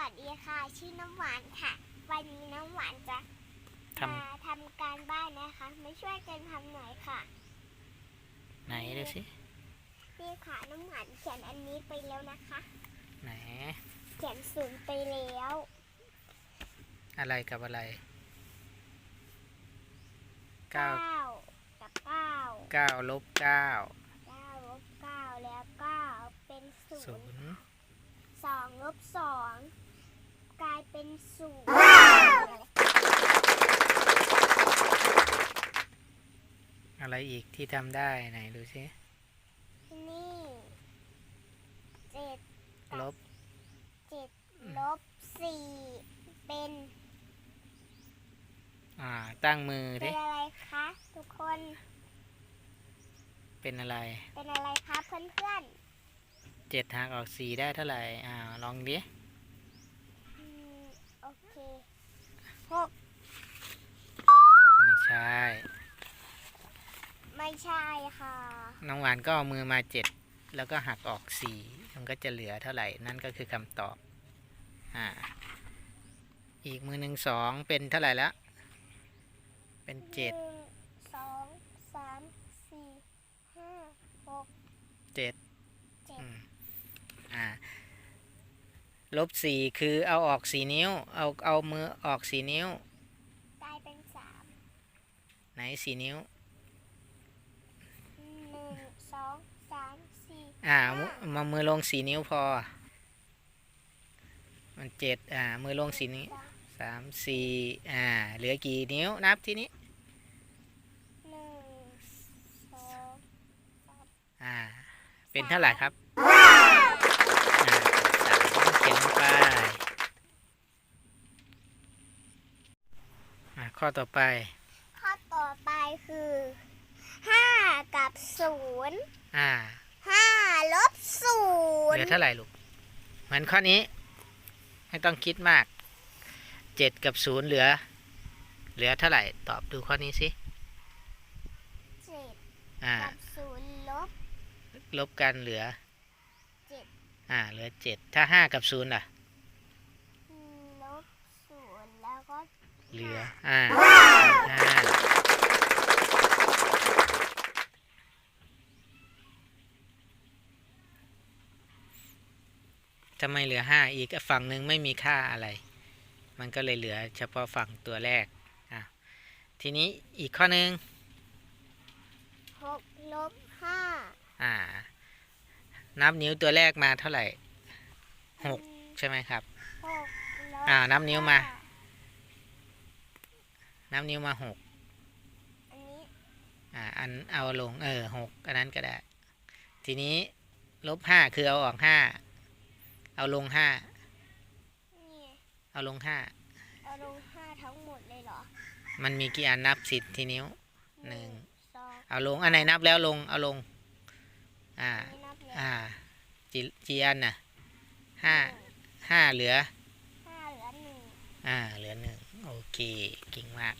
วัสดีค่ะ ชื่อน้ำหวานค่ะ วันนี้น้ำหวานจะทมาทำการบ้านนะคะมาช่วยกันทำหน่อยค่ะำไหนดูสินี่ค่ะน้ำหวานเขียนอันนี้ไปแล้วนะคะ ไหน เขียนศูนย์ไปแล้ว อะไรกับอะไรเก้าเก้ากับเก้าเก้าลบเก้าเก้าลบเก้าแล้วเก้าเป็นศูศูนย์นย์สองลบสอง กลายเป็นศูนย์อะไรอีกที่ทำได้ไหนดูสินี่เจ็ดลบเจ็ดลบสี่เป็น อ่า ตั้งมือเป็ดินอะไรคะทุกคน เป็นอะไรเป็นอะไรคะเพื่อนเจ็ดหักออกสี่ได้เท่าไหร่อ่าลองดิๆอืมโอเค หกไม่ใช่ ไม่ใช่ค่ะ น้องหวานก็เอามือมาเจ็ดแล้วก็หักออกสี่มันก็จะเหลือเท่าไหร่ นั่นก็คือคำตอบ อ่า อีกมือหนึ่งสองเป็นเท่าไหร่แล้วเป็นเจ็ดหนึ่งสองสามสี่ห้าหกเจ็ดเจ็ด อืมอ่า ลบสี่คือเอาออกสี่นิ้ว เอาเอามือออกสี่นิ้ว กลายเป็นสามไหนสี่นิ้ว หนึ่งสองสามสี่อ่าเอามือมามือลงสี่นิ้วพอ มันเจ็ดอ่า มือลงสี่นิ้วสองสามสี่อ่า เหลือกี่นิ้วนับทีนี้ หนึ่งสอง อ่า เป็นเท่าไหร่ครับอ่าสามเขียนลงไปอ่า ข้อต่อไป ข้อต่อไปคือห้ากับศูนย์อ่าห้าลบศูเหนลือย์เท่าไหร่ลูก เหมือนข้อนี้ ไม่ต้องคิดมากเจ็ดกับศูนย์เหลือ เหลือเท่าไหร่ ตอบดูข้อนี้สิ เจ็ดอ่า กับศูนย์ลบ ลบกันเหลือเจ็ด อ่า เหลือเจ็ดถ้าห้ากับศูนย์ล่ะ ลบศูนย์แล้วก็ เหลืออ่าห้าทำไมเหลือห้าอีกฝั่งหนึ่งไม่มีค่าอะไร มันก็เลยเหลือเฉพาะฝั่งตัวแรกอะทีนี้อีกข้อหนึ่งหกลบห้าอ่า นับนิ้วตัวแรกมาเท่าไหร่หกใช่ไหมครับหกลบอ่านับนิ้วมาห้ นับนิ้วมาหกอันนี้อ่าอันเอาลงเออหกอันนั้นก็ได้ ทีนี้ลบห้าคือเอาออกห้าเอาลงห้านี่เอาลงห้าเอาลงห้าทั้งหมดเลยเหรอมันมีกี่อันนับสิบทีนิ้วหนึ่งสองเอาลงอันไหนนับแล้วลงเอาลงอ่าไม่นับเลยอ่าจีจีอันน่ะห้าห้าเหลือห้าเหลือหนึ่ง อ่าเหลือหนึ่งโอ เคเก่งมาก